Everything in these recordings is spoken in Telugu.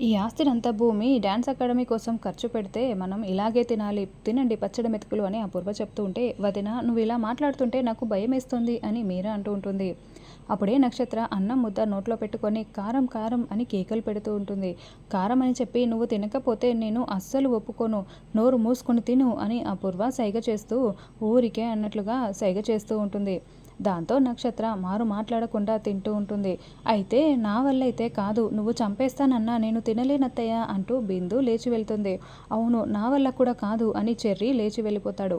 ఈ ఆస్తినంతా భూమి డ్యాన్స్ అకాడమీ కోసం ఖర్చు పెడితే మనం ఇలాగే తినాలి. తినండి పచ్చడి మెతుకులు అని అపూర్వ చెప్తూ ఉంటే వదిన నువ్వు ఇలా మాట్లాడుతుంటే నాకు భయం వేస్తుంది అని మీరా అంటూ ఉంటుంది. అప్పుడే నక్షత్ర అన్నం ముద్ద నోట్లో పెట్టుకొని కారం కారం అని కేకలు పెడుతూ ఉంటుంది. కారం అని చెప్పి నువ్వు తినకపోతే నేను అస్సలు ఒప్పుకోను. నోరు మూసుకొని తిను అని అపూర్వ సైగ చేస్తూ ఊరికే అన్నట్లుగా సైగ చేస్తూ ఉంటుంది. దాంతో నక్షత్ర మారు మాట్లాడకుండా తింటూ ఉంటుంది. అయితే నా వల్ల అయితే కాదు నువ్వు చంపేస్తానన్నా నేను తినలేనత్తయ్య అంటూ బిందు లేచి వెళ్తుంది. అవును నా వల్ల కూడా కాదు అని చెర్రీ లేచి వెళ్ళిపోతాడు.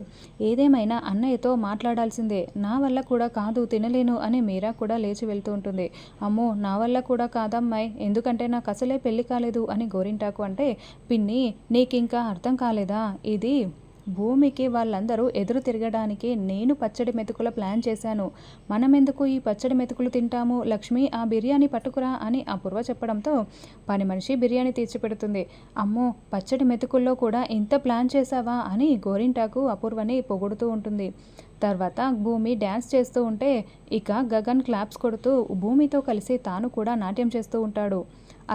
ఏదేమైనా అన్నయ్యతో మాట్లాడాల్సిందే. నా వల్ల కూడా కాదు తినలేను అని మీరా కూడా లేచి వెళ్తూ ఉంటుంది. అమ్మో నా వల్ల కూడా కాదమ్మాయి ఎందుకంటే నాకు అసలే పెళ్ళి కాలేదు అని గోరింటాకు అంటే పిన్ని నీకింకా అర్థం కాలేదా? ఇది భూమికి వాళ్ళందరూ ఎదురు తిరగడానికి నేను పచ్చడి మెతుకుల ప్లాన్ చేశాను. మనమెందుకు ఈ పచ్చడి మెతుకులు తింటాము? లక్ష్మి ఆ బిర్యానీ పట్టుకురా అని అపూర్వ చెప్పడంతో పని మనిషి బిర్యానీ తీర్చిపెడుతుంది. అమ్మో పచ్చడి మెతుకుల్లో కూడా ఇంత ప్లాన్ చేశావా? అని గోరింటాకు అపూర్వని పొగుడుతూ ఉంటుంది. తర్వాత భూమి డ్యాన్స్ చేస్తూ ఉంటే ఇక గగన్ క్లాప్స్ కొడుతూ భూమితో కలిసి తాను కూడా నాట్యం చేస్తూ ఉంటాడు.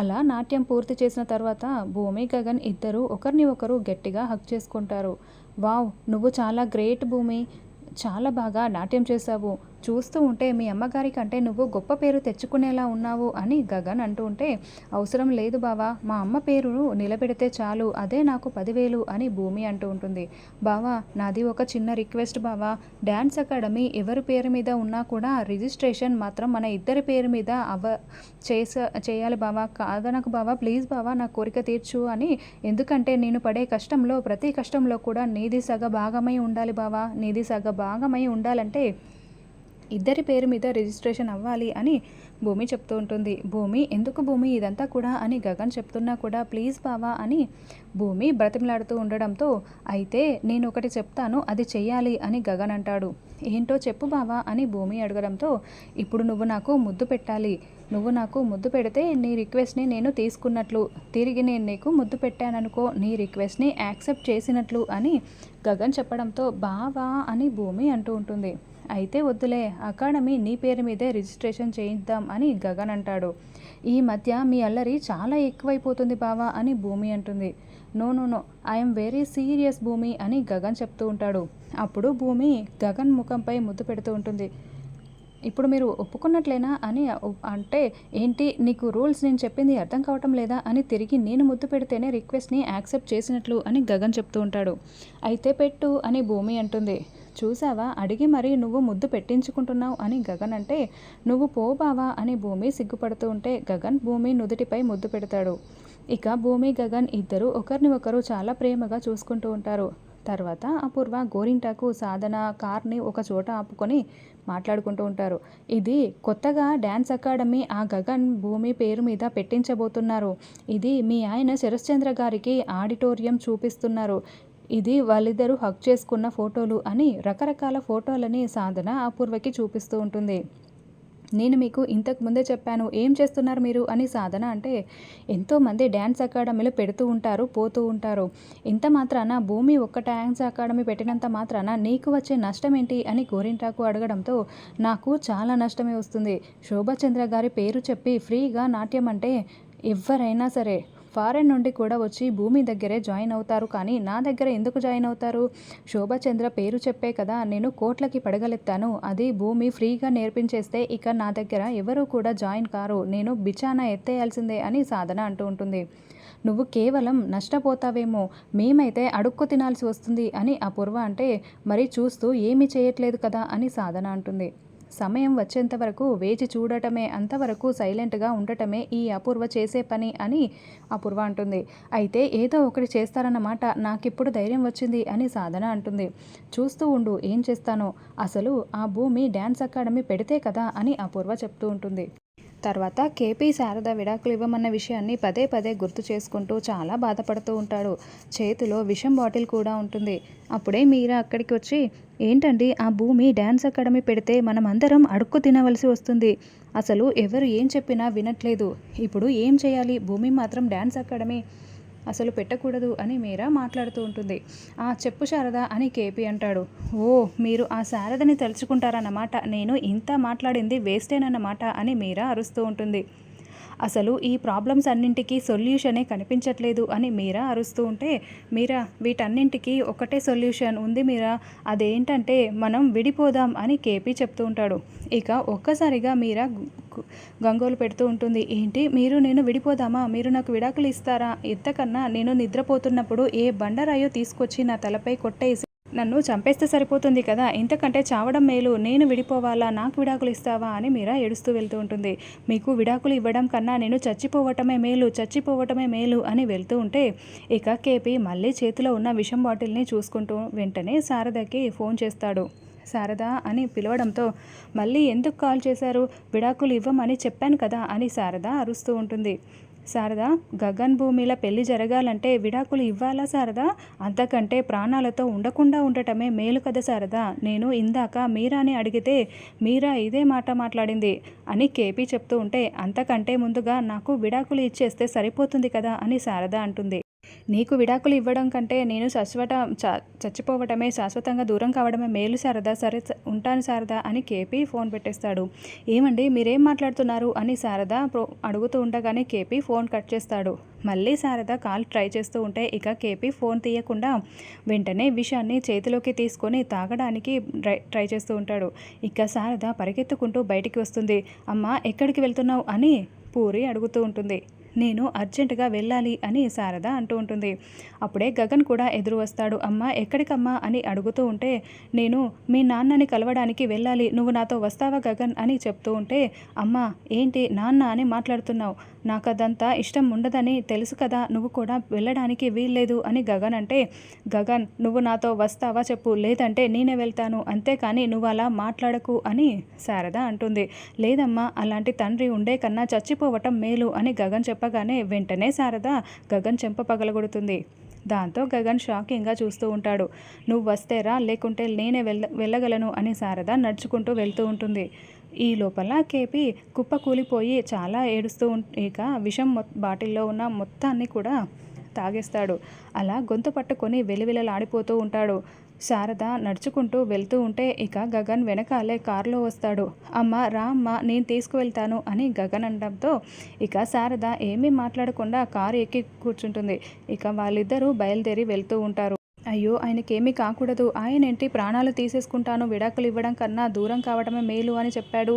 అలా నాట్యం పూర్తి చేసిన తర్వాత భూమి గగన్ ఇద్దరు ఒకరిని ఒకరు గట్టిగా హక్ చేసుకుంటారు. వావ్ నువ్వు చాలా గ్రేట్ భూమి. చాలా బాగా నాట్యం చేశావు. చూస్తూ ఉంటే మీ అమ్మగారి కంటే నువ్వు గొప్ప పేరు తెచ్చుకునేలా ఉన్నావు అని గగన్ అంటూ ఉంటే అవసరం లేదు బావా మా అమ్మ పేరును నిలబెడితే చాలు అదే నాకు పదివేలు అని భూమి అంటూ ఉంటుంది. బావా నాది ఒక చిన్న రిక్వెస్ట్ బావా డ్యాన్స్ అకాడమీ ఎవరి పేరు మీద ఉన్నా కూడా రిజిస్ట్రేషన్ మాత్రం మన ఇద్దరి పేరు మీద అవ చేస చేయాలి బావా కాదనకు బావా ప్లీజ్ బావా నా కోరిక తీర్చు అని. ఎందుకంటే నేను పడే కష్టంలో ప్రతి కష్టంలో కూడా నీది సగ భాగమై ఉండాలి బావా నీది సగ భాగమై ఉండాలంటే ఇద్దరి పేరు మీద రిజిస్ట్రేషన్ అవ్వాలి అని భూమి చెప్తూ ఉంటుంది. భూమి ఎందుకు భూమి ఇదంతా కూడా అని గగన్ చెప్తున్నా కూడా ప్లీజ్ బావా అని భూమి బ్రతిమలాడుతూ ఉండడంతో అయితే నేను ఒకటి చెప్తాను అది చెయ్యాలి అని గగన్ అంటాడు. ఏంటో చెప్పు బావా అని భూమి అడగడంతో ఇప్పుడు నువ్వు నాకు ముద్దు పెట్టాలి. నువ్వు నాకు ముద్దు పెడితే నీ రిక్వెస్ట్ని నేను తీసుకున్నట్లు. తిరిగి నేను నీకు ముద్దు పెట్టాననుకో నీ రిక్వెస్ట్ని యాక్సెప్ట్ చేసినట్లు అని గగన్ చెప్పడంతో బావా అని భూమి అంటూ ఉంటుంది. అయితే వద్దులే అకాడమీ నీ పేరు మీదే రిజిస్ట్రేషన్ చేయిద్దాం అని గగన్ అంటాడు. ఈ మధ్య మీ అల్లరి చాలా ఎక్కువైపోతుంది బావా అని భూమి అంటుంది. No no no I'm very serious Bhoomi అని గగన్ చెప్తూ ఉంటాడు. అప్పుడు భూమి గగన్ ముఖంపై ముద్దు పెడుతూ ఉంటుంది. ఇప్పుడు మీరు ఒప్పుకున్నట్లేనా అని అంటే ఏంటి నీకు రూల్స్ నేను చెప్పింది అర్థం కావటం లేదా అని తిరిగి నేను ముద్దు పెడితేనే రిక్వెస్ట్ని యాక్సెప్ట్ చేసినట్లు అని గగన్ చెప్తూ ఉంటాడు. అయితే పెట్టు అని భూమి అంటుంది. చూసావా అడిగి మరీ నువ్వు ముద్దు పెట్టించుకుంటున్నావు అని గగన్ అంటే నువ్వు పో బావా అని భూమి సిగ్గుపడుతూ ఉంటే గగన్ భూమి నుదుటిపై ముద్దు పెడతాడు. ఇక భూమి గగన్ ఇద్దరు ఒకరిని ఒకరు చాలా ప్రేమగా చూసుకుంటూ ఉంటారు. తర్వాత అపూర్వ గోరింటాకు సాధన కార్ని ఒక చోట ఆపుకొని మాట్లాడుకుంటూ ఉంటారు. ఇది కొత్తగా డ్యాన్స్ అకాడమీ ఆ గగన్ భూమి పేరు మీద పెట్టించబోతున్నారు. ఇది మీ ఆయన శరశ్చంద్ర గారికి ఆడిటోరియం చూపిస్తున్నారు. ఇది వాళ్ళిద్దరూ హక్ చేసుకున్న ఫోటోలు అని రకరకాల ఫోటోలని సాధన అపూర్వకి చూపిస్తూ ఉంటుంది. నేను మీకు ఇంతకు ముందే చెప్పాను ఏం చేస్తున్నారు మీరు? అని సాధన అంటే ఎంతోమంది డ్యాన్స్ అకాడమీలో పెడుతూ ఉంటారు పోతూ ఉంటారు. ఇంత మాత్రాన భూమి ఒక్క డ్యాన్స్ అకాడమీ పెట్టినంత మాత్రాన నీకు వచ్చే నష్టం ఏంటి అని గోరింటాకు అడగడంతో నాకు చాలా నష్టమే వస్తుంది. శోభచంద్ర గారి పేరు చెప్పి ఫ్రీగా నాట్యం అంటే ఎవరైనా సరే ఫారెన్ నుండి కూడా వచ్చి భూమి దగ్గరే జాయిన్ అవుతారు. కానీ నా దగ్గర ఎందుకు జాయిన్ అవుతారు? శోభచంద్ర పేరు చెప్పే కదా నేను కోట్లకి పడగలెత్తాను. అది భూమి ఫ్రీగా నేర్పించేస్తే ఇక నా దగ్గర ఎవరు కూడా జాయిన్ కారు. నేను బిచానా ఎత్తేయాల్సిందే అని సాధన అంటూ ఉంటుంది. నువ్వు కేవలం నష్టపోతావేమో మేమైతే అడుక్కు తినాల్సి వస్తుంది అని అపూర్వ అంటే మరి చూస్తూ ఏమీ చేయట్లేదు కదా అని సాధన అంటుంది. సమయం వచ్చేంత వరకు వేచి చూడటమే అంతవరకు సైలెంట్గా ఉండటమే ఈ అపూర్వ చేసే పని అని అపూర్వ అంటుంది. అయితే ఏదో ఒకటి చేస్తారన్నమాట నాకిప్పుడు ధైర్యం వచ్చింది అని సాధన అంటుంది. చూస్తూ ఉండు ఏం చేస్తానో. అసలు ఆ భూమి డ్యాన్స్ అకాడమీ పెడితే కదా అని అపూర్వ చెప్తూ ఉంటుంది. తర్వాత కేపీ శారద విడాకులు ఇవ్వమన్న విషయాన్ని పదే పదే గుర్తు చేసుకుంటూ చాలా బాధపడుతూ ఉంటాడు. చేతిలో విషం బాటిల్ కూడా ఉంటుంది. అప్పుడే మీరా అక్కడికి వచ్చి ఏంటండి ఆ భూమి డ్యాన్స్ అకాడమీ పెడితే మనం అందరం అడుక్కు తినవలసి వస్తుంది. అసలు ఎవరు ఏం చెప్పినా వినట్లేదు. ఇప్పుడు ఏం చేయాలి? భూమి మాత్రం డ్యాన్స్ అకాడమీ. అసలు పెట్టకూడదు అని మీరా మాట్లాడుతూ ఉంటుంది. ఆ చెప్పు శారద అని కేపీ అంటాడు. ఓ మీరు ఆ శారదని తలుచుకుంటారన్నమాట. నేను ఇంత మాట్లాడింది వేస్టేనన్నమాట అని మీరా అరుస్తూ ఉంటుంది. అసలు ఈ ప్రాబ్లమ్స్ అన్నింటికీ సొల్యూషనే కనిపించట్లేదు అని మీరా అరుస్తూ ఉంటే మీరా వీటన్నింటికీ ఒకటే సొల్యూషన్ ఉంది మీరా? అదేంటంటే మనం విడిపోదాం అని కేపీ చెప్తూ ఉంటాడు. ఇక ఒక్కసారిగా మీరా గంగోలు పెడుతూ ఉంటుంది. ఏంటి? మీరు నేను విడిపోదామా? మీరు నాకు విడాకులు ఇస్తారా? ఇంతకన్నా నేను నిద్రపోతున్నప్పుడు ఏ బండరాయో తీసుకొచ్చి నా తలపై కొట్టేసి నన్ను చంపేస్తే సరిపోతుంది కదా? ఇంతకంటే చావడం మేలు. నేను విడిపోవాలా? నాకు విడాకులు ఇస్తావా? అని మీరా ఏడుస్తూ వెళ్తూ ఉంటుంది. మీకు విడాకులు ఇవ్వడం కన్నా నేను చచ్చిపోవటమే మేలు చచ్చిపోవటమే మేలు అని వెళ్తూ ఉంటే ఇక కేపీ మళ్ళీ చేతిలో ఉన్న విషం బాటిల్ని చూసుకుంటూ వెంటనే శారదకి ఫోన్ చేస్తాడు. శారద అని పిలవడంతో మళ్ళీ ఎందుకు కాల్ చేశారు? విడాకులు ఇవ్వమని చెప్పాను కదా? అని శారద అరుస్తూ ఉంటుంది. శారదా గగన్ భూమిల పెళ్ళి జరగాలంటే విడాకులు ఇవ్వాలా శారదా? అంతకంటే ప్రాణాలతో ఉండకుండా ఉండటమే మేలు కదా శారదా? నేను ఇందాక మీరాని అడిగితే మీరా ఇదే మాట మాట్లాడింది అని కేపీ చెప్తూ ఉంటే అంతకంటే ముందుగా నాకు విడాకులు ఇచ్చేస్తే సరిపోతుంది కదా అని శారద అంటుంది. నీకు విడాకులు ఇవ్వడం కంటే నేను శాశ్వత చ- చచ్చిపోవటమే శాశ్వతంగా దూరం కావడమే మేలు శారదా సరే ఉంటాను శారదా అని కేపీ ఫోన్ పెట్టేస్తాడు. ఏమండి మీరేం మాట్లాడుతున్నారు? అని శారదా ప్రో- అడుగుతూ ఉండగానే కేపీ ఫోన్ కట్ చేస్తాడు. మళ్ళీ శారద కాల్ ట్రై చేస్తూ ఉంటే ఇక కేపీ ఫోన్ తీయకుండా వెంటనే విషాన్ని చేతిలోకి తీసుకొని తాగడానికి ట్రై ట్రై చేస్తూ ఉంటాడు. ఇక శారద పరిగెత్తుకుంటూ బయటికి వస్తుంది. అమ్మ ఎక్కడికి వెళ్తున్నావు అని పూరి అడుగుతూ ఉంటుంది. నేను అర్జెంటుగా వెళ్ళాలి అని శారద అంటూ ఉంటుంది. అప్పుడే గగన్ కూడా ఎదురు వస్తాడు. అమ్మ ఎక్కడికమ్మా? అని అడుగుతూ ఉంటే నేను మీ నాన్నని కలవడానికి వెళ్ళాలి. నువ్వు నాతో వస్తావా గగన్? అని చెప్తూ ఉంటే అమ్మ ఏంటి నాన్న అని మాట్లాడుతున్నావు. నాకు అదంతా ఇష్టం ఉండదని తెలుసు కదా. నువ్వు కూడా వెళ్ళడానికి వీల్లేదు అని గగన్ అంటే గగన్ నువ్వు నాతో వస్తావా చెప్పు. లేదంటే నేనే వెళ్తాను. అంతేకాని నువ్వు అలా మాట్లాడకు అని శారద అంటుంది. లేదమ్మా అలాంటి తండ్రి ఉండే కన్నా చచ్చిపోవటం మేలు అని గగన్ చెప్ప చెప్పగానే వెంటనే శారద గగన్ చెంప పగలగొడుతుంది. దాంతో గగన్ షాకింగ్గా చూస్తూ ఉంటాడు. నువ్వు వస్తేరా లేకుంటే నేనే వెళ్ళ వెళ్ళగలను అని శారద నడుచుకుంటూ వెళ్తూ ఉంటుంది. ఈ లోపల కేపీ కుప్ప కూలిపోయి చాలా ఏడుస్తూ ఇక విషం మొ బాటిల్లో ఉన్న మొత్తాన్ని కూడా తాగేస్తాడు. అలా గొంతు పట్టుకొని వెలివెలలాడిపోతూ ఉంటాడు. శారద నడుచుకుంటూ వెళ్తూ ఉంటే ఇక గగన్ వెనకాలే కారులో వస్తాడు. అమ్మ రా అమ్మ నేను తీసుకువెళ్తాను అని గగన్ అనడంతో ఇక శారద ఏమీ మాట్లాడకుండా కారు ఎక్కి కూర్చుంటుంది. ఇక వాళ్ళిద్దరూ బయలుదేరి వెళ్తూ ఉంటారు. అయ్యో ఆయనకేమీ కాకూడదు. ఆయనేంటి ప్రాణాలు తీసేసుకుంటాను విడాకులు ఇవ్వడం కన్నా దూరం కావడమే మేలు అని చెప్పాడు.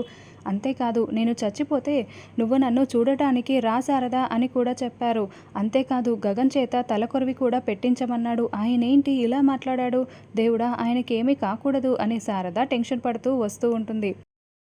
అంతేకాదు నేను చచ్చిపోతే నువ్వు నన్ను చూడటానికి రా శారదా అని కూడా చెప్పారు. అంతేకాదు గగన్ చేత తలకొరివి కూడా పెట్టించమన్నాడు. ఆయనేంటి ఇలా మాట్లాడాడు? దేవుడా ఆయనకేమీ కాకూడదు అని శారద టెన్షన్ పడుతూ వస్తూ ఉంటుంది.